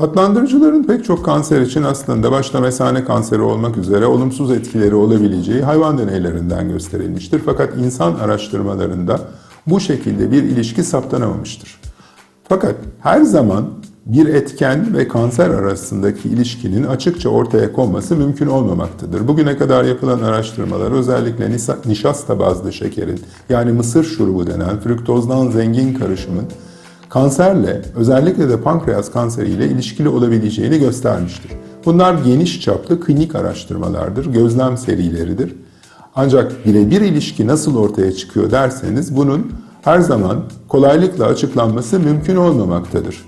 Tatlandırıcıların pek çok kanser için aslında başta mesane kanseri olmak üzere olumsuz etkileri olabileceği hayvan deneylerinden gösterilmiştir. Fakat insan araştırmalarında bu şekilde bir ilişki saptanamamıştır. Fakat her zaman bir etken ve kanser arasındaki ilişkinin açıkça ortaya konması mümkün olmamaktadır. Bugüne kadar yapılan araştırmalar özellikle nişasta bazlı şekerin yani mısır şurubu denen fruktozdan zengin karışımın kanserle özellikle de pankreas kanseriyle ilişkili olabileceğini göstermiştir. Bunlar geniş çaplı klinik araştırmalardır, gözlem serileridir. Ancak birebir ilişki nasıl ortaya çıkıyor derseniz bunun her zaman kolaylıkla açıklanması mümkün olmamaktadır.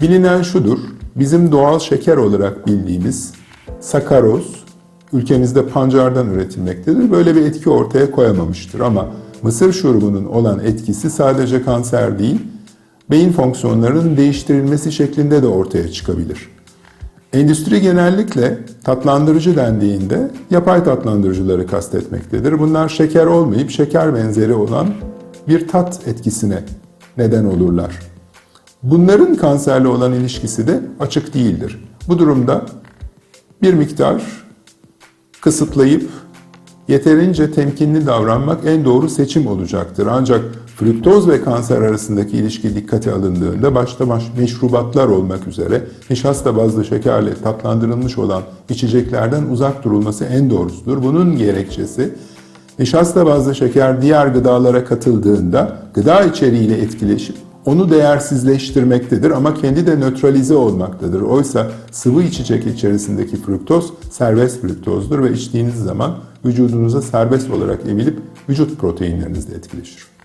Bilinen şudur, bizim doğal şeker olarak bildiğimiz sakaroz ülkemizde pancardan üretilmektedir. Böyle bir etki ortaya koyamamıştır ama mısır şurubunun olan etkisi sadece kanser değil, beyin fonksiyonlarının değiştirilmesi şeklinde de ortaya çıkabilir. Endüstri genellikle tatlandırıcı dendiğinde yapay tatlandırıcıları kastetmektedir. Bunlar şeker olmayıp şeker benzeri olan bir tat etkisine neden olurlar. Bunların kanserle olan ilişkisi de açık değildir. Bu durumda bir miktar kısıtlayıp yeterince temkinli davranmak en doğru seçim olacaktır. Ancak fruktoz ve kanser arasındaki ilişki dikkate alındığında başta baş meşrubatlar olmak üzere nişasta bazlı şekerle tatlandırılmış olan içeceklerden uzak durulması en doğrusudur. Bunun gerekçesi nişasta bazlı şeker diğer gıdalara katıldığında gıda içeriğiyle etkileşip onu değersizleştirmektedir ama kendi de nötralize olmaktadır. Oysa sıvı içecek içerisindeki fruktoz serbest fruktozdur ve içtiğiniz zaman vücudunuza serbest olarak emilip vücut proteinlerinizle etkileşir.